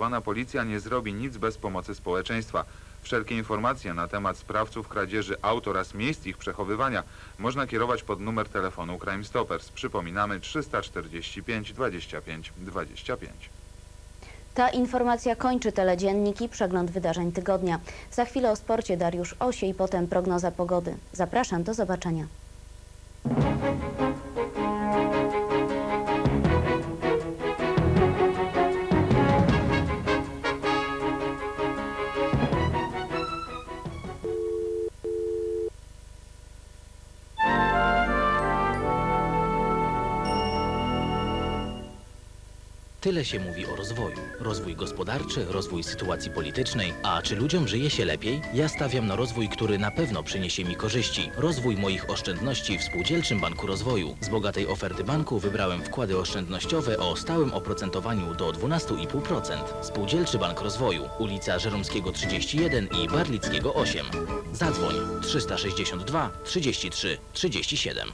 Wana policja nie zrobi nic bez pomocy społeczeństwa. Wszelkie informacje na temat sprawców kradzieży aut oraz miejsc ich przechowywania można kierować pod numer telefonu Crime Stoppers. Przypominamy 345 25 25. Ta informacja kończy teledziennik i przegląd wydarzeń tygodnia. Za chwilę o sporcie Dariusz Osie i potem prognoza pogody. Zapraszam, do zobaczenia. Tyle się mówi o rozwoju. Rozwój gospodarczy, rozwój sytuacji politycznej. A czy ludziom żyje się lepiej? Ja stawiam na rozwój, który na pewno przyniesie mi korzyści. Rozwój moich oszczędności w Spółdzielczym Banku Rozwoju. Z bogatej oferty banku wybrałem wkłady oszczędnościowe o stałym oprocentowaniu do 12,5%. Spółdzielczy Bank Rozwoju. Ulica Żeromskiego 31 i Barlickiego 8. Zadzwoń 362 33 37.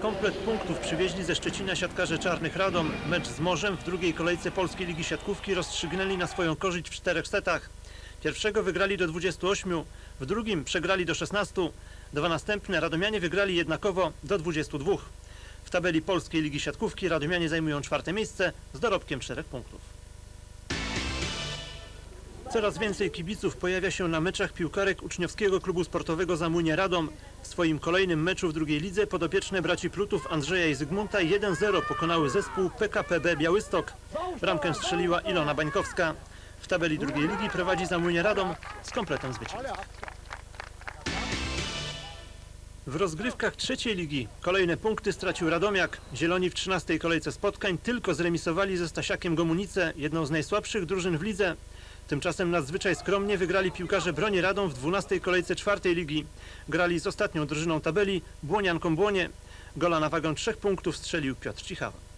Komplet punktów przywieźli ze Szczecina siatkarze Czarnych Radom. Mecz z Morzem w drugiej kolejce Polskiej Ligi Siatkówki rozstrzygnęli na swoją korzyść w czterech setach. Pierwszego wygrali do 28, w drugim przegrali do 16. Dwa następne Radomianie wygrali jednakowo do 22. W tabeli Polskiej Ligi Siatkówki Radomianie zajmują czwarte miejsce z dorobkiem czterech punktów. Coraz więcej kibiców pojawia się na meczach piłkarek uczniowskiego klubu sportowego Zamunie Radom. W swoim kolejnym meczu w drugiej lidze podopieczne braci Plutów Andrzeja i Zygmunta 1-0 pokonały zespół PKPB Białystok. Bramkę strzeliła Ilona Bańkowska. W tabeli drugiej ligi prowadzi Zamunie Radom z kompletem zwycięstw. W rozgrywkach trzeciej ligi kolejne punkty stracił Radomiak. Zieloni w 13 kolejce spotkań tylko zremisowali ze Stasiakiem Gomunice, jedną z najsłabszych drużyn w lidze. Tymczasem nadzwyczaj skromnie wygrali piłkarze Broni Radom w 12 kolejce czwartej ligi. Grali z ostatnią drużyną tabeli, Błonianką Błonie. Gola na wagę trzech punktów strzelił Piotr Cichawa.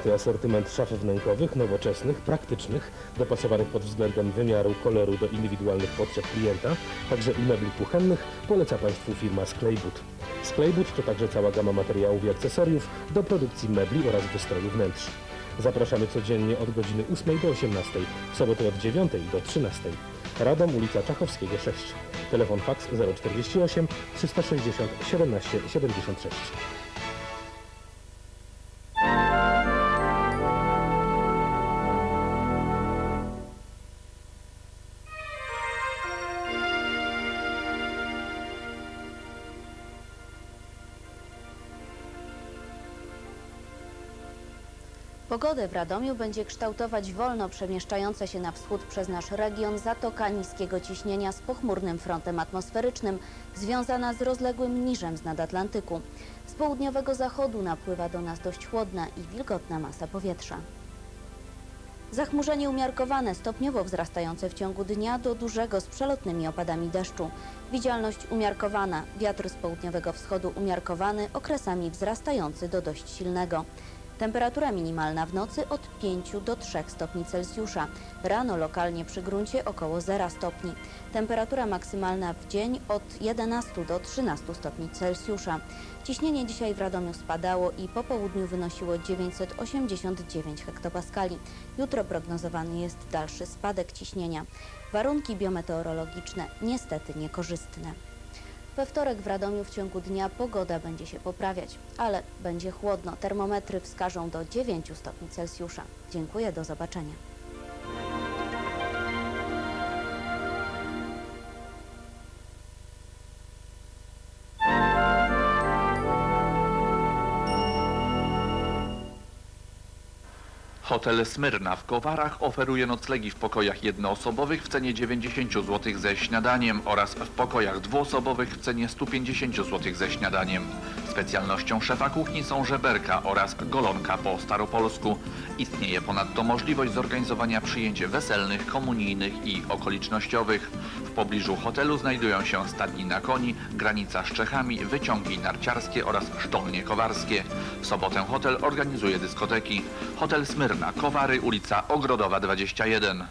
Bogaty asortyment szaf wnękowych, nowoczesnych, praktycznych, dopasowanych pod względem wymiaru, koloru do indywidualnych potrzeb klienta, także i mebli kuchennych poleca Państwu firma Sklayboot. Sklayboot to także cała gama materiałów i akcesoriów do produkcji mebli oraz wystroju wnętrz. Zapraszamy codziennie od godziny 8 do 18, w sobotę od 9 do 13. Radom, ulica Czachowskiego 6. Telefon fax 048 360 17 76. Pogodę w Radomiu będzie kształtować wolno przemieszczające się na wschód przez nasz region zatoka niskiego ciśnienia z pochmurnym frontem atmosferycznym, związana z rozległym niżem z nadatlantyku. Z południowego zachodu napływa do nas dość chłodna i wilgotna masa powietrza. Zachmurzenie umiarkowane, stopniowo wzrastające w ciągu dnia do dużego z przelotnymi opadami deszczu. Widzialność umiarkowana, wiatr z południowego wschodu umiarkowany, okresami wzrastający do dość silnego. Temperatura minimalna w nocy od 5 do 3 stopni Celsjusza. Rano lokalnie przy gruncie około 0 stopni. Temperatura maksymalna w dzień od 11 do 13 stopni Celsjusza. Ciśnienie dzisiaj w Radomiu spadało i po południu wynosiło 989 hektopaskali. Jutro prognozowany jest dalszy spadek ciśnienia. Warunki biometeorologiczne niestety niekorzystne. We wtorek w Radomiu w ciągu dnia pogoda będzie się poprawiać, ale będzie chłodno. Termometry wskażą do 9 stopni Celsjusza. Dziękuję, do zobaczenia. Hotel Smyrna w Kowarach oferuje noclegi w pokojach jednoosobowych w cenie 90 zł ze śniadaniem oraz w pokojach dwuosobowych w cenie 150 zł ze śniadaniem. Specjalnością szefa kuchni są żeberka oraz golonka po staropolsku. Istnieje ponadto możliwość zorganizowania przyjęć weselnych, komunijnych i okolicznościowych. W pobliżu hotelu znajdują się stadnina koni, granica z Czechami, wyciągi narciarskie oraz sztolnie kowarskie. W sobotę hotel organizuje dyskoteki. Hotel Smyrna, Kowary, ulica Ogrodowa 21.